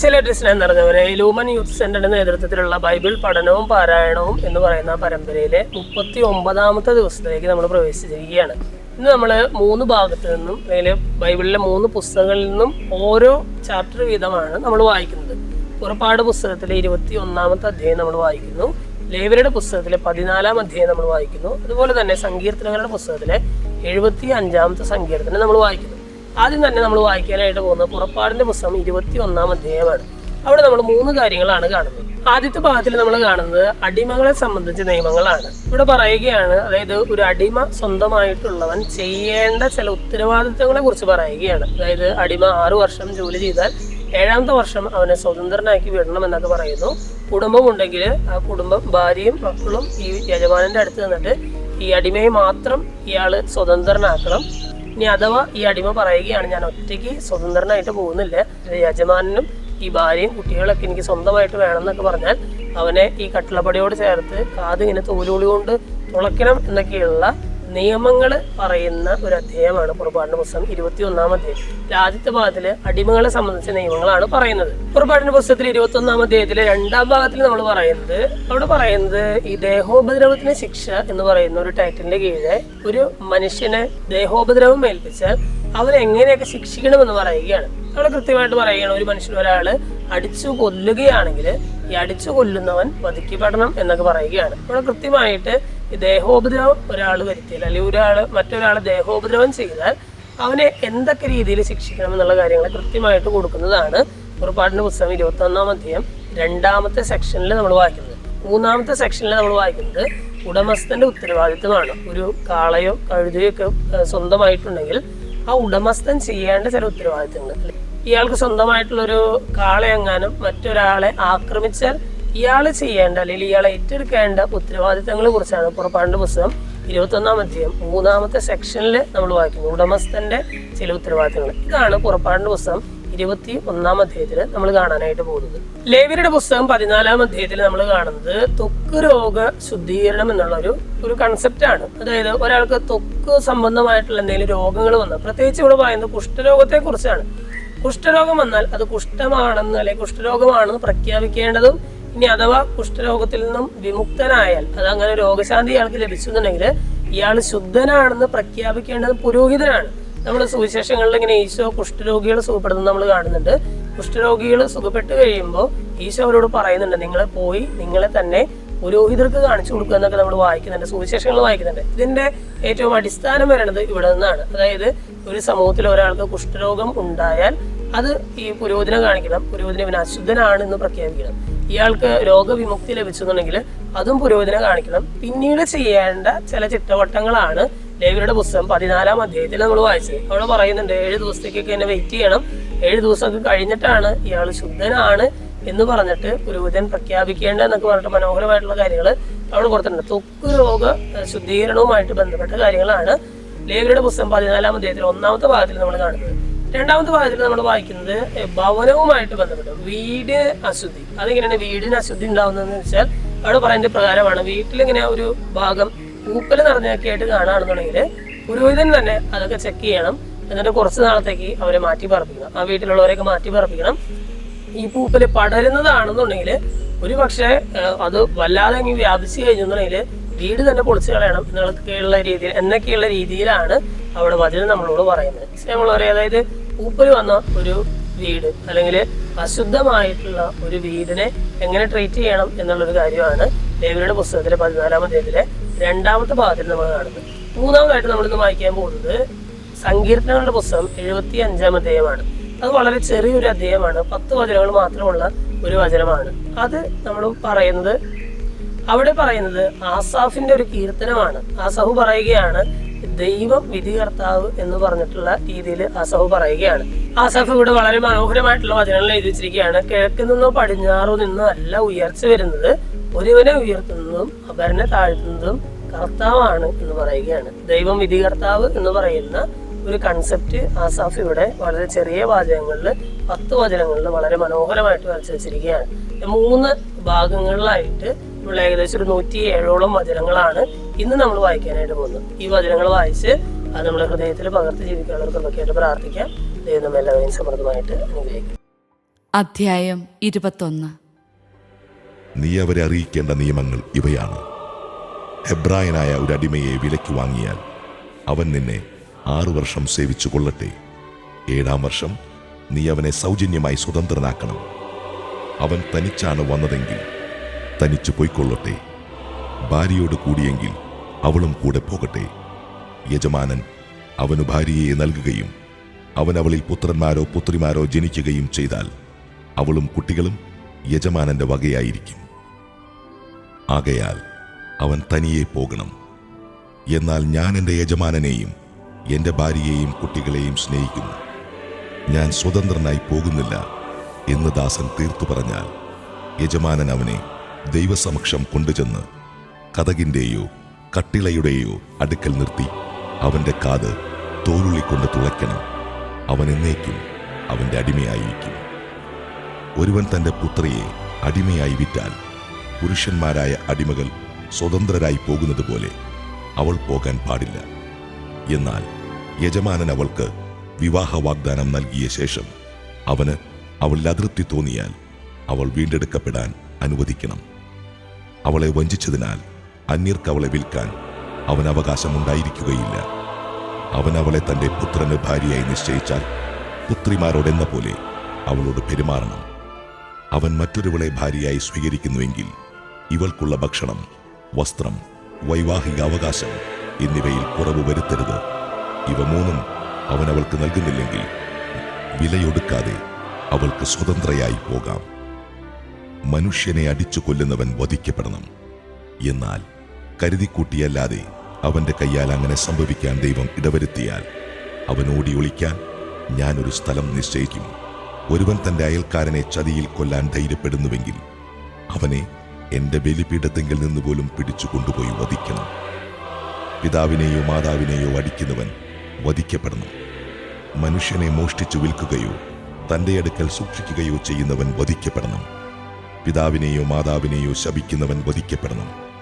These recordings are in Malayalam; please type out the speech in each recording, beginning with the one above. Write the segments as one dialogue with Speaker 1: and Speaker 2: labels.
Speaker 1: ചില ഡിസ്ന പറഞ്ഞവരെ ലൂമൻ യൂത്ത് സെന്ററിന്റെ നേതൃത്വത്തിലുള്ള ബൈബിൾ പഠനവും പാരായണവും എന്ന് പറയുന്ന പരമ്പരയിലെ മുപ്പത്തി ഒമ്പതാമത്തെ ദിവസത്തിലേക്ക് നമ്മൾ പ്രവേശിച്ചിരിക്കുകയാണ്. ഇന്ന് നമ്മൾ മൂന്ന് ഭാഗത്ത് നിന്നും അല്ലെങ്കിൽ ബൈബിളിലെ മൂന്ന് പുസ്തകങ്ങളിൽ നിന്നും ഓരോ ചാപ്റ്റർ വീതമാണ് നമ്മൾ വായിക്കുന്നത്. പുറപ്പാട് പുസ്തകത്തിലെ ഇരുപത്തി ഒന്നാമത്തെ അധ്യായം നമ്മൾ വായിക്കുന്നു. ലേവരുടെ പുസ്തകത്തിലെ പതിനാലാം അധ്യായം നമ്മൾ വായിക്കുന്നു. അതുപോലെ തന്നെ സങ്കീർത്തനങ്ങളുടെ പുസ്തകത്തിലെ എഴുപത്തി അഞ്ചാമത്തെ സങ്കീർത്തനം നമ്മൾ വായിക്കുന്നു. ആദ്യം തന്നെ നമ്മൾ വായിക്കാനായിട്ട് പോകുന്ന പുറപ്പാടിന്റെ പുസ്തകം ഇരുപത്തി ഒന്നാം അധ്യായമാണ്. അവിടെ നമ്മൾ മൂന്ന് കാര്യങ്ങളാണ് കാണുന്നത്. ആദ്യത്തെ ഭാഗത്തിൽ നമ്മൾ കാണുന്നത് അടിമകളെ സംബന്ധിച്ച നിയമങ്ങളാണ്. ഇവിടെ പറയുകയാണ് അതായത് ഒരു അടിമ സ്വന്തമായിട്ടുള്ളവൻ ചെയ്യേണ്ട ചില ഉത്തരവാദിത്തങ്ങളെ കുറിച്ച് പറയുകയാണ്. അതായത് അടിമ ആറു വർഷം ജോലി ചെയ്താൽ ഏഴാമത്തെ വർഷം അവനെ സ്വതന്ത്രനാക്കി വിടണം എന്നൊക്കെ പറയുന്നു. കുടുംബമുണ്ടെങ്കിൽ ആ കുടുംബം ഭാര്യയും മക്കളും ഈ യജമാനന്റെ അടുത്ത് നിന്നിട്ട് ഈ അടിമയെ മാത്രം ഇയാൾ സ്വതന്ത്രനാക്കണം. ഇനി അഥവാ ഈ അടിമ പറയുകയാണ് ഞാൻ ഒറ്റയ്ക്ക് സ്വതന്ത്രനായിട്ട് പോകുന്നില്ല. യജമാനനും യജമാനും ഈ ഭാര്യയും കുട്ടികളൊക്കെ എനിക്ക് സ്വന്തമായിട്ട് വേണമെന്നൊക്കെ പറഞ്ഞാൽ അവനെ ഈ കട്ടിളപ്പടിയോട് ചേർത്ത് കാത് ഇങ്ങനെ തോലുകളി കൊണ്ട് തുളയ്ക്കണം എന്നൊക്കെയുള്ള നിയമങ്ങൾ പറയുന്ന ഒരു അധ്യായമാണ് പുറപ്പാടിന്റെ പുസ്തകം ഇരുപത്തി ഒന്നാം അധ്യായം. ആദ്യത്തെ ഭാഗത്തിൽ അടിമകളെ സംബന്ധിച്ച നിയമങ്ങളാണ് പറയുന്നത്. പുറപ്പാടിന്റെ പുസ്തകത്തിൽ ഇരുപത്തി ഒന്നാം അധ്യായത്തിലെ രണ്ടാം ഭാഗത്തിൽ നമ്മൾ പറയുന്നത് അവിടെ പറയുന്നത് ഈ ദേഹോപദ്രവത്തിന് ശിക്ഷ എന്ന് പറയുന്ന ഒരു ടൈറ്റിലിന്റെ കീഴ് ഒരു മനുഷ്യനെ ദേഹോപദ്രവം ഏൽപ്പിച്ചാൽ അവരെങ്ങനെയൊക്കെ ശിക്ഷിക്കണമെന്ന് പറയുകയാണ്. അവിടെ കൃത്യമായിട്ട് പറയുകയാണ് ഒരു മനുഷ്യൻ ഒരാൾ അടിച്ചു കൊല്ലുകയാണെങ്കിൽ ഈ അടിച്ചു കൊല്ലുന്നവൻ വധിക്കപ്പെടണം എന്നൊക്കെ പറയുകയാണ്. അവിടെ കൃത്യമായിട്ട് ദേഹോപദ്രവം ഒരാൾ വരുത്തിയാൽ അല്ലെങ്കിൽ ഒരാൾ മറ്റൊരാൾ ദേഹോപദ്രവം ചെയ്താൽ അവനെ എന്തൊക്കെ രീതിയിൽ ശിക്ഷിക്കണം എന്നുള്ള കാര്യങ്ങൾ കൃത്യമായിട്ട് കൊടുക്കുന്നതാണ് പുറപ്പാടിന്റെ പുസ്തകം ഇരുപത്തി ഒന്നാം അധ്യായം രണ്ടാമത്തെ സെക്ഷനിൽ നമ്മൾ വായിക്കുന്നത്. മൂന്നാമത്തെ സെക്ഷനിൽ നമ്മൾ വായിക്കുന്നത് ഉടമസ്ഥന്റെ ഉത്തരവാദിത്തമാണ് ഒരു കാളയോ കഴുതയോ ഒക്കെ സ്വന്തമായിട്ടുണ്ടെങ്കിൽ ആ ഉടമസ്ഥൻ ചെയ്യേണ്ട ചില ഉത്തരവാദിത്തങ്ങൾ ഇയാൾക്ക് സ്വന്തമായിട്ടുള്ളൊരു കാളയെങ്ങാനും മറ്റൊരാളെ ആക്രമിച്ചാൽ ഇയാൾ ചെയ്യേണ്ട അല്ലെങ്കിൽ ഇയാളെ ഏറ്റെടുക്കേണ്ട ഉത്തരവാദിത്തങ്ങളെ കുറിച്ചാണ് പുറപ്പാടിന്റെ പുസ്തകം ഇരുപത്തൊന്നാം അധ്യായം മൂന്നാമത്തെ സെക്ഷനിൽ നമ്മൾ വായിക്കുന്നത്. ഉടമസ്ഥന്റെ ചില ഉത്തരവാദിത്തങ്ങൾ. ഇതാണ് പുറപ്പാടിന്റെ പുസ്തകം ഇരുപത്തി ഒന്നാം അധ്യായത്തിൽ നമ്മൾ കാണാനായിട്ട് പോകുന്നത്. ലേവിയുടെ പുസ്തകം പതിനാലാം അധ്യായത്തിൽ നമ്മൾ കാണുന്നത് തൊക്ക് രോഗ ശുദ്ധീകരണം എന്നുള്ള ഒരു ഒരു കൺസെപ്റ്റ് ആണ്. അതായത് ഒരാൾക്ക് തൊക്ക് സംബന്ധമായിട്ടുള്ള എന്തെങ്കിലും രോഗങ്ങൾ വന്നാൽ പ്രത്യേകിച്ച് ഇവിടെ പറയുന്നത് കുഷ്ഠരോഗത്തെ കുറിച്ചാണ്. കുഷ്ഠരോഗം വന്നാൽ അത് കുഷ്ഠമാണെന്ന് അല്ലെങ്കിൽ കുഷ്ഠരോഗമാണെന്ന് പ്രഖ്യാപിക്കേണ്ടതും ഇനി അഥവാ കുഷ്ഠരോഗത്തിൽ നിന്നും വിമുക്തനായാൽ അത് അങ്ങനെ രോഗശാന്തി ഇയാൾക്ക് ലഭിച്ചിട്ടുണ്ടെങ്കിൽ ഇയാൾ ശുദ്ധനാണെന്ന് പ്രഖ്യാപിക്കേണ്ടത് പുരോഹിതനാണ്. നമ്മുടെ സുവിശേഷങ്ങളിൽ ഇങ്ങനെ ഈശോ കുഷ്ഠരോഗികൾ സുഖപ്പെടുന്നത് നമ്മൾ കാണുന്നുണ്ട്. കുഷ്ഠരോഗികൾ സുഖപ്പെട്ട് കഴിയുമ്പോൾ ഈശോ അവരോട് പറയുന്നുണ്ട് നിങ്ങൾ പോയി നിങ്ങളെ തന്നെ പുരോഹിതർക്ക് കാണിച്ചു കൊടുക്കുക എന്നൊക്കെ നമ്മൾ വായിക്കുന്നുണ്ട് സുവിശേഷങ്ങൾ വായിക്കുന്നുണ്ട്. ഇതിന്റെ ഏറ്റവും അടിസ്ഥാനം വരണത് ഇവിടെ നിന്നാണ്. അതായത് ഒരു സമൂഹത്തിൽ ഒരാൾക്ക് കുഷ്ഠരോഗം ഉണ്ടായാൽ അത് ഈ പുരോഹിതനെ കാണിക്കണം. പുരോഹിതനെ ഇവൻ അശുദ്ധനാണെന്ന് പ്രഖ്യാപിക്കണം. ഇയാൾക്ക് രോഗവിമുക്തി ലഭിച്ചെന്നുണ്ടെങ്കിൽ അതും പുരോഹിതനെ കാണിക്കണം. പിന്നീട് ചെയ്യേണ്ട ചില ചിട്ടവട്ടങ്ങളാണ് ലേവിയുടെ പുസ്തകം പതിനാലാം അധ്യായത്തിൽ നമ്മൾ വായിച്ചത്. അവിടെ പറയുന്നുണ്ട് ഏഴ് ദിവസത്തേക്കൊക്കെ എന്നെ വെയിറ്റ് ചെയ്യണം. ഏഴ് ദിവസമൊക്കെ കഴിഞ്ഞിട്ടാണ് ഇയാൾ ശുദ്ധനാണ് എന്ന് പറഞ്ഞിട്ട് പുരോഹിതൻ പ്രഖ്യാപിക്കേണ്ട എന്നൊക്കെ പറഞ്ഞിട്ട് മനോഹരമായിട്ടുള്ള കാര്യങ്ങൾ അവിടെ കൊടുത്തിട്ടുണ്ട്. തൊക്ക് രോഗ ശുദ്ധീകരണവുമായിട്ട് ബന്ധപ്പെട്ട കാര്യങ്ങളാണ് ലേവിയുടെ പുസ്തകം പതിനാലാം അധ്യായത്തിൽ ഒന്നാമത്തെ ഭാഗത്തിൽ നമ്മൾ കാണുന്നത്. രണ്ടാമത്തെ ഭാഗത്തിൽ നമ്മൾ വായിക്കുന്നത് ഭവനവുമായിട്ട് ബന്ധപ്പെട്ട് വീട് അശുദ്ധി. അതെങ്ങനെയാണ് വീടിന് അശുദ്ധി ഉണ്ടാവുന്നതെന്ന് വെച്ചാൽ അവിടെ പറയുന്നത് പ്രകാരമാണ്. വീട്ടിലിങ്ങനെ ഒരു ഭാഗം പൂപ്പൽ നിറഞ്ഞൊക്കെ ആയിട്ട് കാണുകയാണെന്നുണ്ടെങ്കിൽ പുരോഹിതൻ തന്നെ അതൊക്കെ ചെക്ക് ചെയ്യണം. എന്നിട്ട് കുറച്ച് നാളത്തേക്ക് അവരെ മാറ്റി പറപ്പിക്കണം. ആ വീട്ടിലുള്ളവരെയൊക്കെ മാറ്റി പറപ്പിക്കണം. ഈ പൂപ്പൽ പടരുന്നതാണെന്നുണ്ടെങ്കിൽ ഒരു പക്ഷേ അത് വല്ലാതെ അങ്ങ് വ്യാപിച്ചു കഴിഞ്ഞെന്നുണ്ടെങ്കിൽ വീട് തന്നെ പൊളിച്ചു കളയണം എന്നൊക്കെയുള്ള രീതിയിൽ എന്നൊക്കെയുള്ള രീതിയിലാണ് അവിടെ വചനം നമ്മളോട് പറയുന്നത്. പറയാം അതായത് പൂപ്പൽ വന്ന ഒരു വീട് അല്ലെങ്കിൽ അശുദ്ധമായിട്ടുള്ള ഒരു വീടിനെ എങ്ങനെ ട്രീറ്റ് ചെയ്യണം എന്നുള്ളൊരു കാര്യമാണ് ദേവിയുടെ പുസ്തകത്തിലെ പതിനാലാം അധ്യായത്തിലെ രണ്ടാമത്തെ ഭാഗത്തിൽ നമ്മൾ കാണുന്നത്. മൂന്നാമതായിട്ട് നമ്മളിന്ന് വായിക്കാൻ പോകുന്നത് സങ്കീർത്തനങ്ങളുടെ പുസ്തകം എഴുപത്തി അഞ്ചാം അധ്യായമാണ്. അത് വളരെ ചെറിയൊരു അധ്യായമാണ് പത്ത് വചനങ്ങൾ മാത്രമുള്ള ഒരു വചനമാണ്. അത് നമ്മൾ പറയുന്നത് അവിടെ പറയുന്നത് ആസാഫിന്റെ ഒരു കീർത്തനമാണ്. ആസാഫ് പറയുകയാണ് ദൈവം വിധികർത്താവ് എന്ന് പറഞ്ഞിട്ടുള്ള രീതിയിൽ അസഫ് പറയുകയാണ്. അസഫ് ഇവിടെ വളരെ മനോഹരമായിട്ടുള്ള വചനങ്ങൾ എഴുതി വെച്ചിരിക്കുകയാണ്. കിഴക്ക് നിന്നോ പടിഞ്ഞാറോ നിന്നോ അല്ല ഉയർച്ച വരുന്നത്. ഒരുവനെ ഉയർത്തുന്നതും അപരനെ താഴ്ത്തുന്നതും കർത്താവാണ് എന്ന് പറയുകയാണ്. ദൈവം വിധികർത്താവ് എന്ന് പറയുന്ന ഒരു കൺസെപ്റ്റ് ആസാഫ് ഇവിടെ വളരെ ചെറിയ വാചകങ്ങളിൽ പത്ത് വചനങ്ങളിൽ വളരെ മനോഹരമായിട്ട് വരച്ചു വെച്ചിരിക്കുകയാണ്. മൂന്ന് ഭാഗങ്ങളിലായിട്ട് ഇവിടെ ഏകദേശം ഒരു നൂറ്റി ഏഴോളം വചനങ്ങളാണ് ഇന്ന് നമ്മൾ വായിക്കാനായിട്ട് പോകുന്നു. ഈ വചനങ്ങൾ വായിച്ച് അത് നമ്മുടെ ഹൃദയത്തിൽ പകർത്തി ജീവിക്കാനുള്ള കൃപയ്ക്കായിട്ട് പ്രാർത്ഥിക്കാം. ദൈവം എല്ലാവരെയും സമൃദ്ധമായിട്ട് അനുഗ്രഹിക്കും
Speaker 2: അധ്യായം ഇരുപത്തൊന്ന്.
Speaker 3: നീ അവരെ അറിയിക്കേണ്ട നിയമങ്ങൾ ഇവയാണ്. ഹെബ്രായനായ ഒരു അടിമയെ വിലയ്ക്ക് വാങ്ങിയാൽ അവൻ നിന്നെ ആറു വർഷം സേവിച്ചു കൊള്ളട്ടെ. ഏഴാം വർഷം നീ അവനെ സൗജന്യമായി സ്വതന്ത്രനാക്കണം. അവൻ തനിച്ചാണ് വന്നതെങ്കിൽ തനിച്ചു പോയിക്കൊള്ളട്ടെ. ഭാര്യയോട് കൂടിയെങ്കിൽ അവളും കൂടെ പോകട്ടെ. യജമാനൻ അവനു ഭാര്യയെ നൽകുകയും അവൻ അവളിൽ പുത്രന്മാരോ പുത്രിമാരോ ജനിക്കുകയും ചെയ്താൽ അവളും കുട്ടികളും യജമാനന്റെ വകയായിരിക്കും. ആകയാൽ അവൻ തനിയെ പോകണം. എന്നാൽ ഞാൻ എന്റെ യജമാനനെയും എന്റെ ഭാര്യയെയും കുട്ടികളെയും സ്നേഹിക്കുന്നു. ഞാൻ സ്വതന്ത്രനായി പോകുന്നില്ല എന്ന് ദാസൻ തീർത്തു പറഞ്ഞാൽ യജമാനൻ അവനെ ദൈവസമക്ഷം കൊണ്ടുചെന്ന് കഥകിന്റെയോ കട്ടിളയുടെയോ അടുക്കൽ നിർത്തി. അവന്റെ കാത് തോലുള്ളിക്കൊണ്ട് തുളയ്ക്കണം. അവൻ എന്നേക്കും അവന്റെ അടിമയായിരിക്കും. ഒരുവൻ തന്റെ പുത്രിയെ അടിമയായി വിറ്റാൽ പുരുഷന്മാരായ അടിമകൾ സ്വതന്ത്രരായി പോകുന്നത് പോലെ അവൾ പോകാൻ പാടില്ല. എന്നാൽ യജമാനൻ അവൾക്ക് വിവാഹ വാഗ്ദാനം നൽകിയ ശേഷം അവന് അവളിൽ അതൃപ്തി തോന്നിയാൽ അവൾ വീണ്ടെടുക്കപ്പെടാൻ അനുവദിക്കണം. അവളെ വഞ്ചിച്ചതിനാൽ അന്യർക്ക് അവളെ വിൽക്കാൻ അവൻ അവകാശമുണ്ടായിരിക്കുകയില്ല. അവൻ അവളെ തന്റെ പുത്രന് ഭാര്യയായി നിശ്ചയിച്ചാൽ പുത്രിമാരോടെന്ന പോലെ അവളോട് പെരുമാറണം. അവൻ മറ്റൊരുവളെ ഭാര്യയായി സ്വീകരിക്കുന്നുവെങ്കിൽ ഇവൾക്കുള്ള ഭക്ഷണം വസ്ത്രം വൈവാഹിക അവകാശം എന്നിവയിൽ കുറവ് വരുത്തരുത്. ഇവ മൂന്നും അവൻ അവൾക്ക് നൽകുന്നില്ലെങ്കിൽ വിലയൊടുക്കാതെ അവൾക്ക് സ്വതന്ത്രയായി പോകാം. മനുഷ്യനെ അടിച്ചു കൊല്ലുന്നവൻ വധിക്കപ്പെടണം. എന്നാൽ കരുതിക്കൂട്ടിയല്ലാതെ അവന്റെ കയ്യാൽ അങ്ങനെ സംഭവിക്കാൻ ദൈവം ഇടവരുത്തിയാൽ അവൻ ഓടി ഒളിക്കാൻ ഞാനൊരു സ്ഥലം നിശ്ചയിക്കും. ഒരുവൻ തന്റെ അയൽക്കാരനെ ചതിയിൽ കൊല്ലാൻ ധൈര്യപ്പെടുന്നുവെങ്കിൽ അവനെ എന്റെ ബലിപീഠത്തെങ്കിൽ നിന്ന് പോലും പിടിച്ചു കൊണ്ടുപോയി വധിക്കണം. പിതാവിനെയോ മാതാവിനെയോ അടിക്കുന്നവൻ വധിക്കപ്പെടണം. മനുഷ്യനെ മോഷ്ടിച്ചു വിൽക്കുകയോ തന്റെ അടുക്കൽ സൂക്ഷിക്കുകയോ ചെയ്യുന്നവൻ വധിക്കപ്പെടണം. പിതാവിനെയോ മാതാവിനെയോ ശപിക്കുന്നവൻ വധിക്കപ്പെടണം.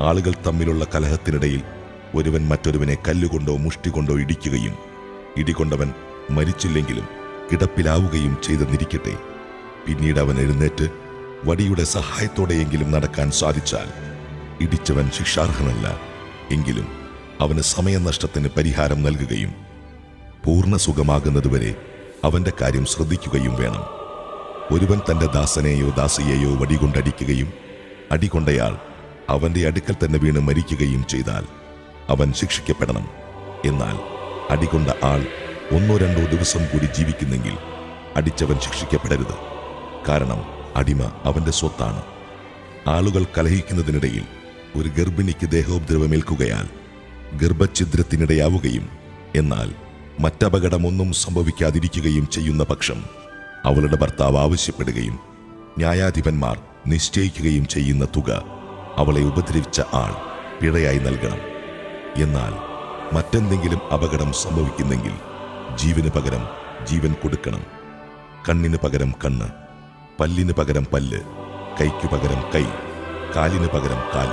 Speaker 3: ആളുകൾ തമ്മിലുള്ള കലഹത്തിനിടയിൽ ഒരുവൻ മറ്റൊരുവനെ കല്ലുകൊണ്ടോ മുഷ്ടി കൊണ്ടോ ഇടിക്കുകയും ഇടികൊണ്ടവൻ മരിച്ചില്ലെങ്കിലും കിടപ്പിലാവുകയും ചെയ്തെന്നിരിക്കട്ടെ. പിന്നീട് അവൻ എഴുന്നേറ്റ് വടിയുടെ സഹായത്തോടെയെങ്കിലും നടക്കാൻ സാധിച്ചാൽ ഇടിച്ചവൻ ശിക്ഷാർഹനല്ല. എങ്കിലും അവന് സമയനഷ്ടത്തിന് പരിഹാരം നൽകുകയും പൂർണ സുഖമാകുന്നതുവരെ അവന്റെ കാര്യം ശ്രദ്ധിക്കുകയും വേണം. ഒരുവൻ തന്റെ ദാസനെയോ ദാസിയെയോ വടികൊണ്ടടിക്കുകയും അടികൊണ്ടയാൾ അവന്റെ അടുക്കൽ തന്നെ വീണ് മരിക്കുകയും ചെയ്താൽ അവൻ ശിക്ഷിക്കപ്പെടണം. എന്നാൽ അടികൊണ്ട ആൾ ഒന്നോ രണ്ടോ ദിവസം കൂടി ജീവിക്കുന്നെങ്കിൽ അടിച്ചവൻ ശിക്ഷിക്കപ്പെടരുത്. കാരണം അടിമ അവന്റെ സ്വത്താണ്. ആളുകൾ കലഹിക്കുന്നതിനിടയിൽ ഒരു ഗർഭിണിക്ക് ദേഹോപദ്രവമേൽക്കുകയാൽ ഗർഭഛിദ്രത്തിനിടയാവുകയും എന്നാൽ മറ്റപകടമൊന്നും സംഭവിക്കാതിരിക്കുകയും ചെയ്യുന്ന പക്ഷം അവളുടെ ഭർത്താവ് ആവശ്യപ്പെടുകയും ന്യായാധിപന്മാർ നിശ്ചയിക്കുകയും ചെയ്യുന്ന തുക അവളെ ഉപദ്രവിച്ച ആൾ പിഴയായി നൽകണം. എന്നാൽ മറ്റെന്തെങ്കിലും അപകടം സംഭവിക്കുന്നെങ്കിൽ ജീവന് പകരം ജീവൻ കൊടുക്കണം. കണ്ണിന് പകരം കണ്ണ് പല്ലിന് പകരം പല്ല് കൈക്കു പകരം കൈ കാലിന് പകരം കാൽ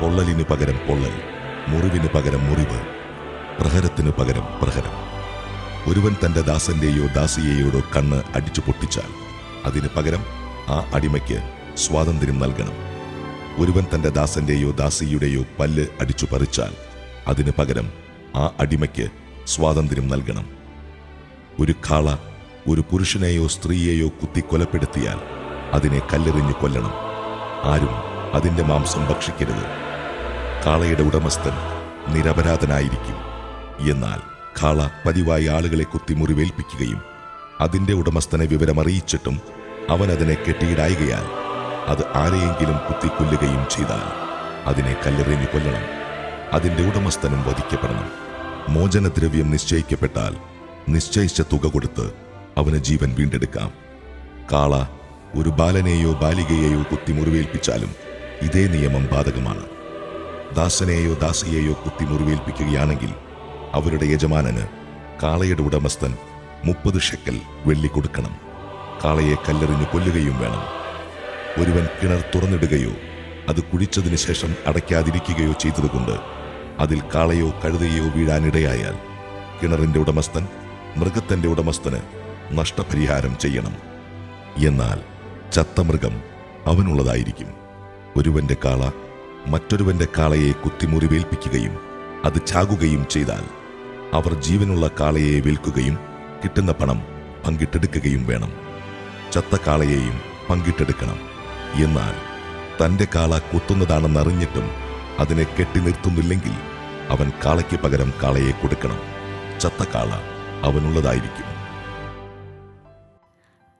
Speaker 3: പൊള്ളലിന് പകരം പൊള്ളൽ മുറിവിന് പകരം മുറിവ് പ്രഹരത്തിന് പകരം പ്രഹരം. ഒരുവൻ തന്റെ ദാസന്റെയോ ദാസിയെയോടോ കണ്ണ് അടിച്ചു പൊട്ടിച്ചാൽ അതിന് പകരം ആ അടിമയ്ക്ക് സ്വാതന്ത്ര്യം നൽകണം. ഒരുവൻ തന്റെ ദാസന്റെയോ ദാസിയുടെയോ പല്ല് അടിച്ചു പറിച്ചാൽ അതിന് പകരം ആ അടിമയ്ക്ക് സ്വാതന്ത്ര്യം നൽകണം. ഒരു കാള ഒരു പുരുഷനെയോ സ്ത്രീയെയോ കുത്തി കൊലപ്പെടുത്തിയാൽ അതിനെ കല്ലെറിഞ്ഞു കൊല്ലണം. ആരും അതിന്റെ മാംസം ഭക്ഷിക്കരുത്. കാളയുടെ ഉടമസ്ഥൻ നിരപരാധനായിരിക്കും. എന്നാൽ കാള പതിവായി ആളുകളെ കുത്തി മുറിവേൽപ്പിക്കുകയും അതിന്റെ ഉടമസ്ഥനെ വിവരമറിയിച്ചിട്ടും അവൻ അതിനെ കെട്ടിയിടായികയാൽ അത് ആരെയെങ്കിലും കുത്തിക്കൊല്ലുകയും ചെയ്താൽ അതിനെ കല്ലെറിഞ്ഞു കൊല്ലണം. അതിന്റെ ഉടമസ്ഥനും വധിക്കപ്പെടണം. മോചനദ്രവ്യം നിശ്ചയിക്കപ്പെട്ടാൽ നിശ്ചയിച്ച തുക കൊടുത്ത് അവന് ജീവൻ വീണ്ടെടുക്കാം. കാള ഒരു ബാലനെയോ ബാലികയെയോ കുത്തി മുറിവേൽപ്പിച്ചാലും ഇതേ നിയമം ബാധകമാണ്. ദാസനെയോ ദാസിയെയോ കുത്തി മുറിവേൽപ്പിക്കുകയാണെങ്കിൽ അവരുടെ യജമാനന് കാളയുടെ ഉടമസ്ഥൻ മുപ്പത് ഷെക്കൽ വെള്ളി കൊടുക്കണം. കാളയെ കല്ലെറിഞ്ഞു കൊല്ലുകയും വേണം. ഒരുവൻ കിണർ തുറന്നിടുകയോ അത് കുഴിച്ചതിന് ശേഷം അടയ്ക്കാതിരിക്കുകയോ ചെയ്തതുകൊണ്ട് അതിൽ കാളയോ കഴുതയോ വീഴാനിടയായാൽ കിണറിന്റെ ഉടമസ്ഥൻ മൃഗത്തിന്റെ ഉടമസ്ഥന് നഷ്ടപരിഹാരം ചെയ്യണം. എന്നാൽ ചത്ത മൃഗം അവനുള്ളതായിരിക്കും. ഒരുവന്റെ കാള മറ്റൊരുവന്റെ കാളയെ കുത്തിമുറിവേൽപ്പിക്കുകയും അത് ചാകുകയും ചെയ്താൽ അവർ ജീവനുള്ള കാളയെ വിൽക്കുകയും കിട്ടുന്ന പണം പങ്കിട്ടെടുക്കുകയും വേണം. ചത്ത കാളയെയും പങ്കിട്ടെടുക്കണം. എന്നാൽ തന്റെ കാള കുത്തുന്നതാണെന്നറിഞ്ഞിട്ടും അതിനെ കെട്ടി നിർത്തുന്നില്ലെങ്കിൽ അവൻ കാളയ്ക്ക് പകരം കാളയെ കൊടുക്കണം. ചത്ത കാള അവനുള്ളതായിരിക്കും.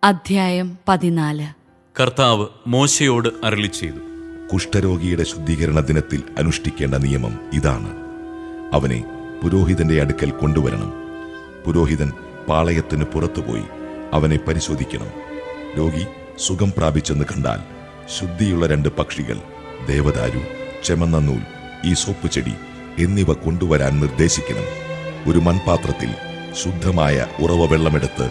Speaker 2: അധ്യായം പതിനാല്.
Speaker 4: കർത്താവ് മോശയോട് അരളി ചെയ്തു.
Speaker 3: കുഷ്ഠരോഗിയുടെ ശുദ്ധീകരണ ദിനത്തിൽ അനുഷ്ഠിക്കേണ്ട നിയമം ഇതാണ്. അവനെ പുരോഹിതന്റെ അടുക്കൽ കൊണ്ടുവരണം. പുരോഹിതൻ പാളയത്തിന് പുറത്തുപോയി അവനെ പരിശോധിക്കണം. രോഗി സുഖം പ്രാപിച്ചെന്ന് കണ്ടാൽ ശുദ്ധിയുള്ള രണ്ട് പക്ഷികൾ ദേവദാരു ചെമന്ന നൂൽ ഈ സോപ്പ് ചെടി എന്നിവ കൊണ്ടുവരാൻ നിർദ്ദേശിക്കണം. ഒരു മൺപാത്രത്തിൽ ശുദ്ധമായ ഉറവ വെള്ളമെടുത്ത്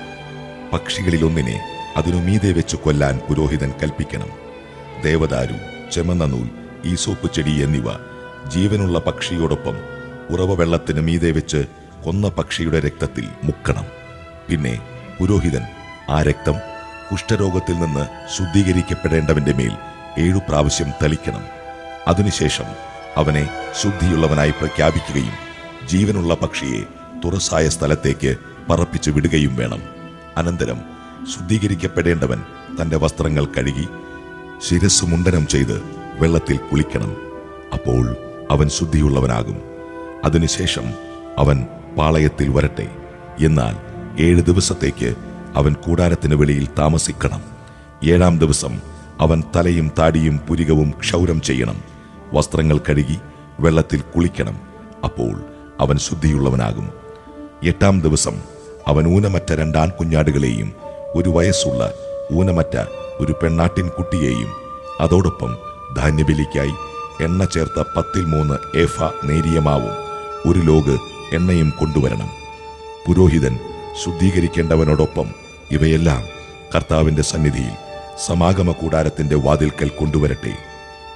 Speaker 3: പക്ഷികളിലൊന്നിനെ അതിനു മീതെ വെച്ച് കൊല്ലാൻ പുരോഹിതൻ കൽപ്പിക്കണം. ദേവദാരു ചെമന്ന നൂൽ ഈ സോപ്പ് ചെടി എന്നിവ ജീവനുള്ള പക്ഷിയോടൊപ്പം ഉറവ വെള്ളത്തിന് മീതെ വെച്ച് കൊന്ന പക്ഷിയുടെ രക്തത്തിൽ മുക്കണം. പിന്നെ പുരോഹിതൻ ആ രക്തം കുഷ്ഠരോഗത്തിൽ നിന്ന് ശുദ്ധീകരിക്കപ്പെടേണ്ടവന്റെ മേൽ ഏഴു പ്രാവശ്യം തളിക്കണം. അതിനുശേഷം അവനെ ശുദ്ധിയുള്ളവനായി പ്രഖ്യാപിക്കുകയും ജീവനുള്ള പക്ഷിയെ തുറസായ സ്ഥലത്തേക്ക് പറപ്പിച്ചു വിടുകയും വേണം. അനന്തരം ശുദ്ധീകരിക്കപ്പെടേണ്ടവൻ തന്റെ വസ്ത്രങ്ങൾ കഴുകി ശിരസ് മുണ്ടനം ചെയ്ത് വെള്ളത്തിൽ കുളിക്കണം. അപ്പോൾ അവൻ ശുദ്ധിയുള്ളവനാകും. അതിനുശേഷം അവൻ പാളയത്തിൽ വരട്ടെ. എന്നാൽ ഏഴ് ദിവസത്തേക്ക് അവൻ കൂടാരത്തിന് വെളിയിൽ താമസിക്കണം. ഏഴാം ദിവസം അവൻ തലയും താടിയും പുരികവും ക്ഷൗരം ചെയ്യണം. വസ്ത്രങ്ങൾ കഴുകി വെള്ളത്തിൽ കുളിക്കണം. അപ്പോൾ അവൻ ശുദ്ധിയുള്ളവനാകും. എട്ടാം ദിവസം അവൻ ഊനമറ്റ രണ്ടാൺ കുഞ്ഞാടുകളെയും ഒരു വയസ്സുള്ള ഊനമറ്റ ഒരു പെണ്ണാട്ടിൻ കുട്ടിയെയും അതോടൊപ്പം ധാന്യബലിക്കായി എണ്ണ ചേർത്ത പത്തിൽ മൂന്ന് ഏഫ നേരിയമാവും. ഒരു ലോഗ് എണ്ണയും കൊണ്ടുവരണം. പുരോഹിതൻ ശുദ്ധീകരിക്കേണ്ടവനോടൊപ്പം ഇവയെല്ലാം കർത്താവിന്റെ സന്നിധിയിൽ സമാഗമ കൂടാരത്തിന്റെ വാതിൽക്കൽ കൊണ്ടുവരട്ടെ.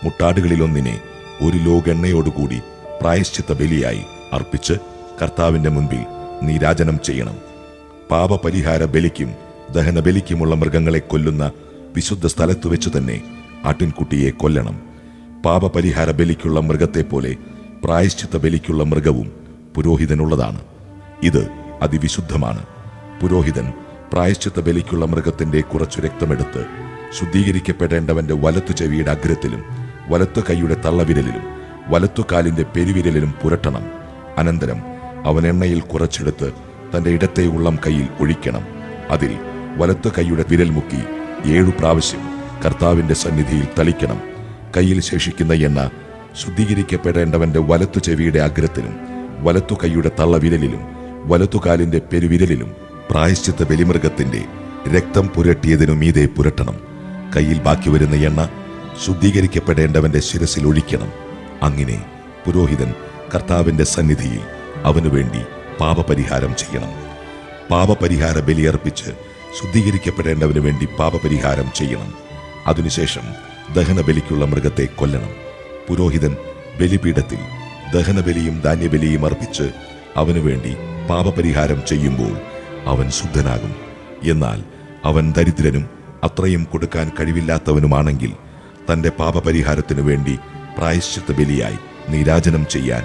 Speaker 3: മുട്ടാടുകളിലൊന്നിനെ ഒരു ലോകെണ്ണയോടുകൂടി പ്രായശ്ചിത്ത ബലിയായി അർപ്പിച്ച് കർത്താവിന്റെ മുൻപിൽ നീരാജനം ചെയ്യണം. പാപപരിഹാര ബലിക്കും ദഹനബലിക്കുമുള്ള മൃഗങ്ങളെ കൊല്ലുന്ന വിശുദ്ധ സ്ഥലത്തു വെച്ച് തന്നെ ആട്ടിൻകുട്ടിയെ കൊല്ലണം. പാപപരിഹാര ബലിക്കുള്ള മൃഗത്തെ പോലെ പ്രായശ്ചിത്ത ബലിക്കുള്ള മൃഗവും പുരോഹിതനുള്ളതാണ്. ഇത് അതിവിശുദ്ധമാണ്. പുരോഹിതൻ പ്രായശ്ചിത്ത ബലിക്കുള്ള മൃഗത്തിന്റെ കുറച്ചു രക്തമെടുത്ത് ശുദ്ധീകരിക്കപ്പെടേണ്ടവന്റെ വലത്തു ചെവിയുടെ അഗ്രത്തിലും വലത്തു കൈയുടെ തള്ളവിരലിലും വലത്തു കാലിന്റെ പെരുവിരലിലും പുരട്ടണം. അനന്തരം അവൻ എണ്ണയിൽ കുറച്ചെടുത്ത് തന്റെ ഇടത്തെ ഉള്ളം കൈയിൽ ഒഴിക്കണം. അതിൽ വലത്തു കൈയുടെ വിരൽ മുക്കി ഏഴു പ്രാവശ്യം കർത്താവിന്റെ സന്നിധിയിൽ തളിക്കണം. കയ്യിൽ ശേഷിക്കുന്ന എണ്ണ ശുദ്ധീകരിക്കപ്പെടേണ്ടവന്റെ വലത്തു ചെവിയുടെ അഗ്രത്തിലും വലത്തു കൈയുടെ തള്ളവിരലിലും വലത്തുകാലിന്റെ പെരുവിരലിലും പ്രായശ്ചിത്ത ബലിമൃഗത്തിന്റെ രക്തം പുരട്ടിയതിനു മീതെ പുരട്ടണം. കയ്യിൽ ബാക്കി വരുന്ന എണ്ണ ശുദ്ധീകരിക്കപ്പെടേണ്ടവന്റെ ശിരസിൽ ഒഴിക്കണം. അങ്ങനെ പുരോഹിതൻ കർത്താവിന്റെ സന്നിധിയിൽ അവനുവേണ്ടി പാപപരിഹാരം ചെയ്യണം. പാപപരിഹാര ബലിയർപ്പിച്ച് ശുദ്ധീകരിക്കപ്പെടേണ്ടവന് വേണ്ടി പാപപരിഹാരം ചെയ്യണം. അതിനുശേഷം ദഹനബലിക്കുള്ള മൃഗത്തെ കൊല്ലണം. പുരോഹിതൻ ബലിപീഠത്തിൽ ദഹനബലിയും ധാന്യബലിയും അർപ്പിച്ച് അവനുവേണ്ടി പാപപരിഹാരം ചെയ്യുമ്പോൾ അവൻ ശുദ്ധനാകും. എന്നാൽ അവൻ ദരിദ്രനും അത്രയും കൊടുക്കാൻ കഴിവില്ലാത്തവനുമാണെങ്കിൽ തന്റെ പാപപരിഹാരത്തിനു വേണ്ടി പ്രായശ്ചിത്ത ബലിയായി നീരാജനം ചെയ്യാൻ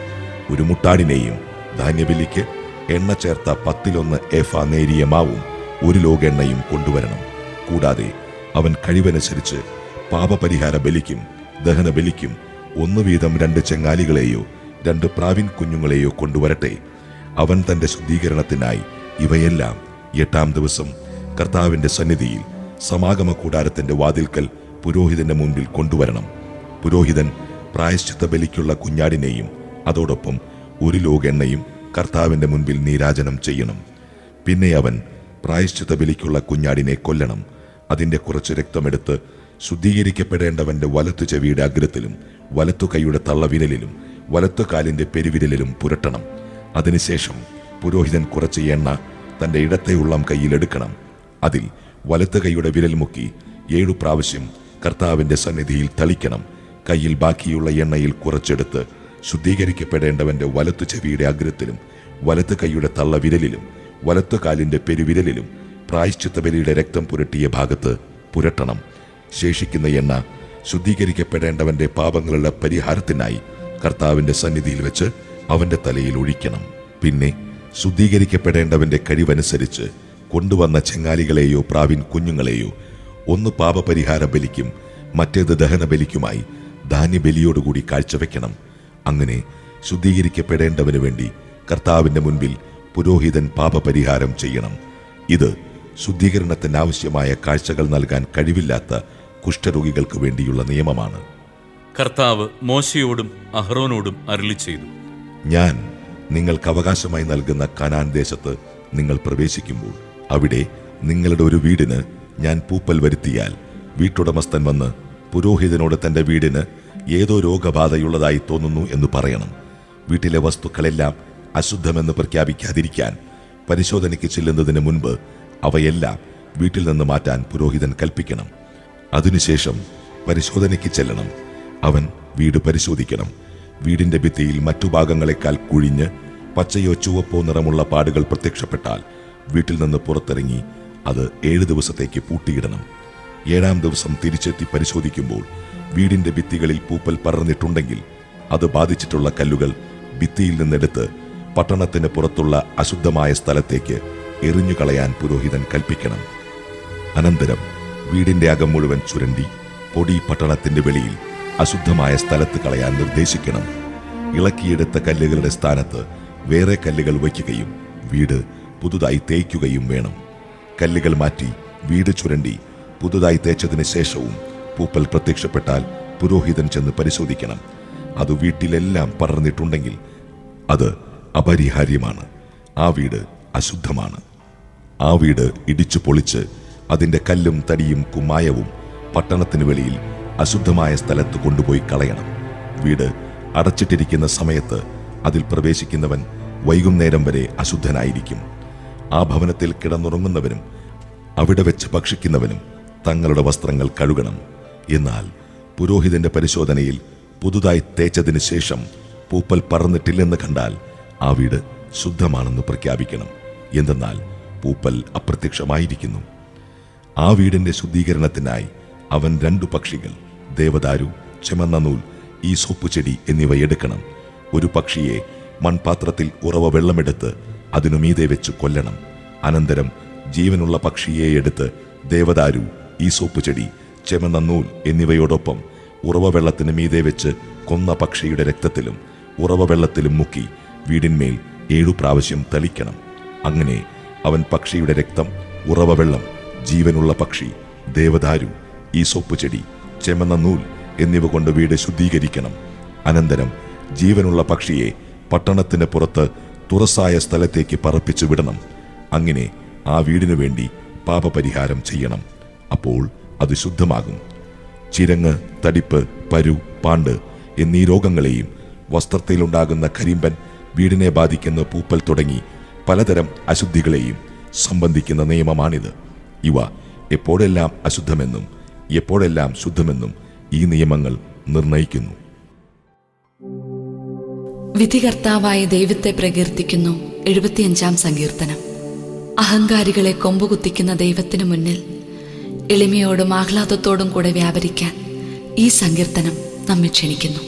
Speaker 3: ഒരു മുട്ടാടിനെയും ധാന്യബലിക്ക് എണ്ണ ചേർത്ത പത്തിലൊന്ന് എഫ നേരിയ മാവും ഒരു ലോകെണ്ണയും കൊണ്ടുവരണം. കൂടാതെ അവൻ കഴിവനുസരിച്ച് പാപപരിഹാര ബലിക്കും ദഹന ബലിക്കും ഒന്നു വീതം രണ്ട് ചെങ്ങാലികളെയോ രണ്ട് പ്രാവിൻ കുഞ്ഞുങ്ങളെയോ കൊണ്ടുവരട്ടെ. അവൻ തന്റെ ശുദ്ധീകരണത്തിനായി ഇവയെല്ലാം എട്ടാം ദിവസം കർത്താവിന്റെ സന്നിധിയിൽ സമാഗമ കൂടാരത്തിന്റെ വാതിൽക്കൽ പുരോഹിതന്റെ മുൻപിൽ കൊണ്ടുവരണം. പുരോഹിതൻ പ്രായശ്ചിത്ത ബലിക്കുള്ള കുഞ്ഞാടിനെയും അതോടൊപ്പം ഒരു ലോകെണ്ണയും കർത്താവിന്റെ മുൻപിൽ നീരാജനം ചെയ്യണം. പിന്നെ അവൻ പ്രായശ്ചിത്ത ബലിക്കുള്ള കുഞ്ഞാടിനെ കൊല്ലണം. അതിന്റെ കുറച്ച് രക്തമെടുത്ത് ശുദ്ധീകരിക്കപ്പെടേണ്ടവന്റെ വലത്തു ചെവിയുടെ അഗ്രത്തിലും വലത്തു കൈയുടെ തള്ളവിരലിലും വലത്തു കാലിന്റെ പെരുവിരലിലും പുരട്ടണം. അതിനുശേഷം പുരോഹിതൻ കുറച്ച് എണ്ണ തന്റെ ഇടത്തെ ഉള്ളം കയ്യിലെടുക്കണം അതിൽ വലത്ത് കൈയുടെ വിരൽ മുക്കി ഏഴു പ്രാവശ്യം കർത്താവിന്റെ സന്നിധിയിൽ തളിക്കണം. കയ്യിൽ ബാക്കിയുള്ള എണ്ണയിൽ കുറച്ചെടുത്ത് ശുദ്ധീകരിക്കപ്പെടേണ്ടവന്റെ വലത്തു ചെവിയുടെ അഗ്രത്തിലും വലത്ത് കൈയുടെ തള്ള വിരലിലും വലത്തു കാലിന്റെ പെരുവിരലിലും പ്രായശ്ചിത്ത ബലിയുടെ രക്തം പുരട്ടിയ ഭാഗത്ത് പുരട്ടണം. ശേഷിക്കുന്ന എണ്ണ ശുദ്ധീകരിക്കപ്പെടേണ്ടവന്റെ പാപങ്ങളുടെ പരിഹാരത്തിനായി കർത്താവിന്റെ സന്നിധിയിൽ വെച്ച് അവന്റെ തലയിൽ ഒഴിക്കണം. പിന്നെ ശുദ്ധീകരിക്കപ്പെടേണ്ടവന്റെ കഴിവനുസരിച്ച് കൊണ്ടുവന്ന ചെങ്ങാലികളെയോ പ്രാവിൻ കുഞ്ഞുങ്ങളെയോ ഒന്ന് പാപപരിഹാര ബലിക്കും മറ്റേത് ദഹന ബലിക്കുമായി ധാന്യബലിയോടുകൂടി കാഴ്ചവെക്കണം. അങ്ങനെ ശുദ്ധീകരിക്കപ്പെടേണ്ടവന് വേണ്ടി കർത്താവിന്റെ മുൻപിൽ പുരോഹിതൻ പാപപരിഹാരം ചെയ്യണം. ഇത് ശുദ്ധീകരണത്തിന് ആവശ്യമായ കാഴ്ചകൾ നൽകാൻ കഴിവില്ലാത്ത കുഷ്ഠരോഗികൾക്ക് വേണ്ടിയുള്ള നിയമമാണ്.
Speaker 4: കർത്താവ് മോശയോടും അഹ്റോനോടും അരുളി ചെയ്തു
Speaker 3: ഞാൻ നിങ്ങൾക്ക് അവകാശമായി നൽകുന്ന കനാൻ ദേശത്ത് നിങ്ങൾ പ്രവേശിക്കുമ്പോൾ അവിടെ നിങ്ങളുടെ ഒരു വീടിന് ഞാൻ പൂപ്പൽ വരുത്തിയാൽ വീട്ടുടമസ്ഥൻ വന്ന് പുരോഹിതനോട് തന്റെ വീടിന് ഏതോ രോഗബാധയുള്ളതായി തോന്നുന്നു എന്ന് പറയണം. വീട്ടിലെ വസ്തുക്കളെല്ലാം അശുദ്ധമെന്ന് പ്രഖ്യാപിക്കാതിരിക്കാൻ പരിശോധനയ്ക്ക് ചെല്ലുന്നതിന് മുൻപ് അവയെല്ലാം വീട്ടിൽ നിന്ന് മാറ്റാൻ പുരോഹിതൻ കൽപ്പിക്കണം. അതിനുശേഷം പരിശോധനയ്ക്ക് ചെല്ലണം. അവൻ വീട് പരിശോധിക്കണം. വീടിന്റെ ഭിത്തിയിൽ മറ്റു ഭാഗങ്ങളെക്കാൾ കുഴിഞ്ഞ് പച്ചയോ ചുവപ്പോ നിറമുള്ള പാടുകൾ പ്രത്യക്ഷപ്പെട്ടാൽ വീട്ടിൽ നിന്ന് പുറത്തിറങ്ങി അത് ഏഴ് ദിവസത്തേക്ക് പൂട്ടിയിടണം. ഏഴാം ദിവസം തിരിച്ചെത്തി പരിശോധിക്കുമ്പോൾ വീടിന്റെ ഭിത്തികളിൽ പൂപ്പൽ പടർന്നിട്ടുണ്ടെങ്കിൽ അത് ബാധിച്ചിട്ടുള്ള കല്ലുകൾ ഭിത്തിയിൽ നിന്നെടുത്ത് പട്ടണത്തിന് പുറത്തുള്ള അശുദ്ധമായ സ്ഥലത്തേക്ക് എറിഞ്ഞു കളയാൻ പുരോഹിതൻ കൽപ്പിക്കണം. അനന്തരം വീടിന്റെ അകം മുഴുവൻ ചുരണ്ടി പൊടി പട്ടണത്തിന്റെ വെളിയിൽ അശുദ്ധമായ സ്ഥലത്ത് കളയാൻ നിർദ്ദേശിക്കണം. ഇളക്കിയെടുത്ത കല്ലുകളുടെ സ്ഥാനത്ത് വേറെ കല്ലുകൾ വയ്ക്കുകയും വീട് പുതുതായി തേയ്ക്കുകയും വേണം. കല്ലുകൾ മാറ്റി വീട് ചുരണ്ടി പുതുതായി തേച്ചതിന് ശേഷവും പൂപ്പൽ പ്രത്യക്ഷപ്പെട്ടാൽ പുരോഹിതൻ ചെന്ന് പരിശോധിക്കണം. അത് വീട്ടിലെല്ലാം പടർന്നിട്ടുണ്ടെങ്കിൽ അത് അപരിഹാര്യമാണ്. ആ വീട് അശുദ്ധമാണ്. ആ വീട് ഇടിച്ചു പൊളിച്ച് അതിന്റെ കല്ലും തടിയും കുമ്മായവും പട്ടണത്തിന് വെളിയിൽ അശുദ്ധമായ സ്ഥലത്ത് കൊണ്ടുപോയി കളയണം. വീട് അടച്ചിട്ടിരിക്കുന്ന സമയത്ത് അതിൽ പ്രവേശിക്കുന്നവൻ വൈകുന്നേരം വരെ അശുദ്ധനായിരിക്കും. ആ ഭവനത്തിൽ കിടന്നുറങ്ങുന്നവനും അവിടെ വെച്ച് ഭക്ഷിക്കുന്നവനും തങ്ങളുടെ വസ്ത്രങ്ങൾ കഴുകണം. എന്നാൽ പുരോഹിതന്റെ പരിശോധനയിൽ പുതുതായി തേച്ചതിന് ശേഷം പൂപ്പൽ പറന്നിട്ടില്ലെന്ന് കണ്ടാൽ ആ വീട് ശുദ്ധമാണെന്ന് പ്രഖ്യാപിക്കണം. എന്തെന്നാൽ പൂപ്പൽ അപ്രത്യക്ഷമായിരിക്കുന്നു. ആ വീടിന്റെ ശുദ്ധീകരണത്തിനായി അവൻ രണ്ടു പക്ഷികൾ ദേവദാരു ചെമന്ന നൂൽ ഈ ചെടി എന്നിവ എടുക്കണം. ഒരു പക്ഷിയെ മൺപാത്രത്തിൽ ഉറവ വെള്ളമെടുത്ത് അതിനു മീതെ വെച്ച് കൊല്ലണം. അനന്തരം ജീവനുള്ള പക്ഷിയെ എടുത്ത് ദേവദാരു ഈ ചെടി ചെമന്ന നൂൽ എന്നിവയോടൊപ്പം ഉറവ വെള്ളത്തിന് മീതെ വെച്ച് കൊന്ന പക്ഷിയുടെ രക്തത്തിലും ഉറവ വെള്ളത്തിലും മുക്കി വീടിന്മേൽ ഏഴു പ്രാവശ്യം തളിക്കണം. അങ്ങനെ അവൻ പക്ഷിയുടെ രക്തം ഉറവ വെള്ളം ജീവനുള്ള പക്ഷി ദേവദാരു ഈ ചെടി ചെമന്ന നൂൽ എന്നിവ കൊണ്ട് വീട് ശുദ്ധീകരിക്കണം. അനന്തരം ജീവനുള്ള പക്ഷിയെ പട്ടണത്തിന് പുറത്ത് തുറസായ സ്ഥലത്തേക്ക് പറപ്പിച്ചു വിടണം. അങ്ങനെ ആ വീടിനു വേണ്ടി പാപപരിഹാരം ചെയ്യണം. അപ്പോൾ അത് ശുദ്ധമാകും. ചിരങ്ങ് തടിപ്പ് പരു പാണ്ട് എന്നീ രോഗങ്ങളെയും വസ്ത്രത്തിലുണ്ടാകുന്ന കരിമ്പൻ വീടിനെ ബാധിക്കുന്ന പൂപ്പൽ തുടങ്ങി പലതരം അശുദ്ധികളെയും സംബന്ധിക്കുന്ന നിയമമാണിത്. ഇവ എപ്പോഴെല്ലാം അശുദ്ധമെന്നും എപ്പോഴെല്ലാം ശുദ്ധമെന്നും ഈ നിയമങ്ങൾ നിർണയിക്കുന്നു.
Speaker 2: വിധികർത്താവായ ദൈവത്തെ പ്രകീർത്തിക്കുന്നു എഴുപത്തിയഞ്ചാം സങ്കീർത്തനം. അഹങ്കാരികളെ കൊമ്പുകുത്തിക്കുന്ന ദൈവത്തിനു മുന്നിൽ എളിമയോടും ആഹ്ലാദത്തോടും കൂടെ വ്യാപരിക്കാൻ ഈ സങ്കീർത്തനം നമ്മെ ക്ഷണിക്കുന്നു.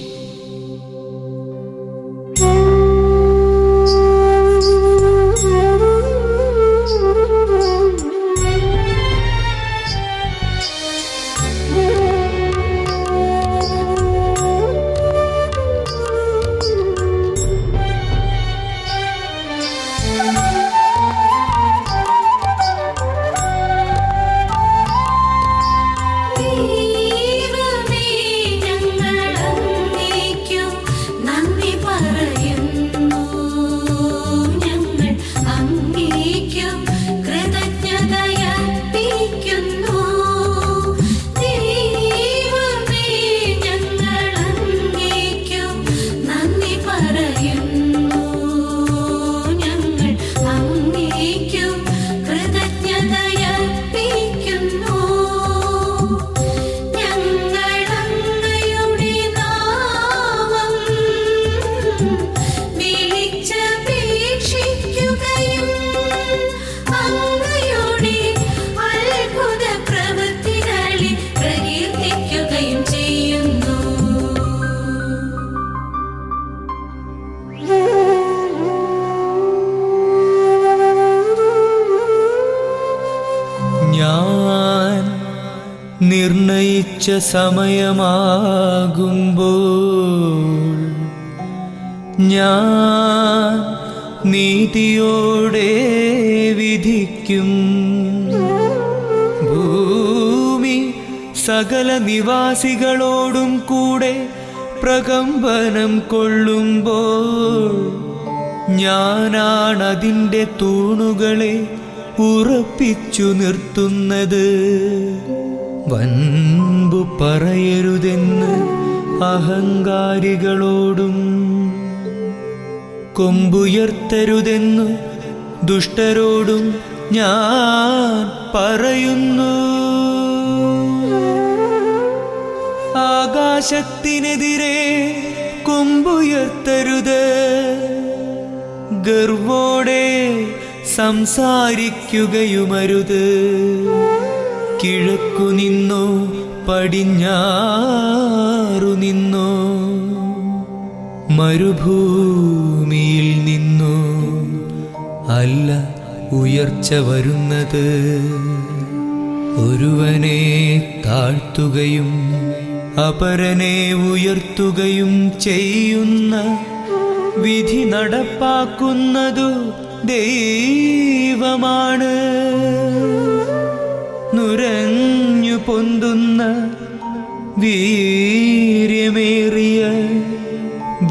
Speaker 5: സമയമാകുമ്പോൾ ഞാൻ നീതിയോടെ വിധിക്കും. ഭൂമി സകല നിവാസികളോടും കൂടെ പ്രകമ്പനം കൊള്ളുമ്പോൾ ഞാനാണതിന്റെ തൂണുകളെ ഉറപ്പിച്ചു നിർത്തുന്നത്. വൻപു പറയരുതെന്ന് അഹങ്കാരികളോടും കൊമ്പുയർത്തരുതെന്നു ദുഷ്ടരോടും ഞാൻ പറയുന്നു. ആകാശത്തിനെതിരെ കൊമ്പുയർത്തരുത്. ഗർവോടെ സംസാരിക്കുകയുമരുത്. കിഴക്കു നിന്നോ പടിഞ്ഞാറു നിന്നോ മരുഭൂമിയിൽ നിന്നോ അല്ല ഉയർച്ച വരുന്നത്. ഒരുവനെ താഴ്ത്തുകയും അപരനെ ഉയർത്തുകയും ചെയ്യുന്ന വിധി നടപ്പാക്കുന്നതു ദൈവമാണ്. നുരഞ്ഞു പൊന്തുന്ന വീര്യമേറിയ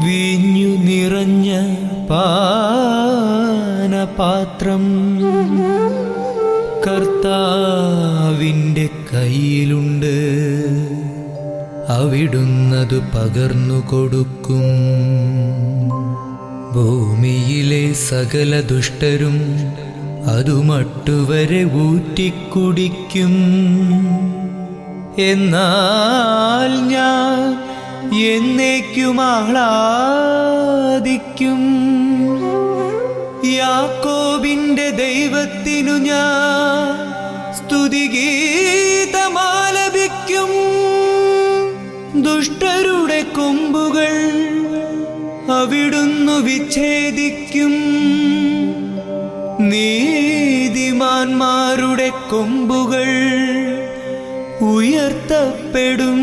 Speaker 5: വീഞ്ഞു നിറഞ്ഞ പാനപാത്രം. കർത്താവിന്റെ കയ്യിലുണ്ട്. അവിടുന്നത് പകർന്നു കൊടുക്കും. ഭൂമിയിലെ സകല ദുഷ്ടരും അതു മട്ടുവരെ ഊറ്റിക്കുടിക്കും. എന്നാൽ ഞാൻ എന്നേക്കും ആഹ്ലാദിക്കും. യാക്കോബിന്റെ ദൈവത്തിനു ഞാൻ സ്തുതിഗീതമാലപിക്കും. ദുഷ്ടരുടെ കൊമ്പുകൾ അവിടുന്നു വിച്ഛേദിക്കും. നീതിമാന്മാരുടെ കൊമ്പുകൾ ഉയർത്തപ്പെടും.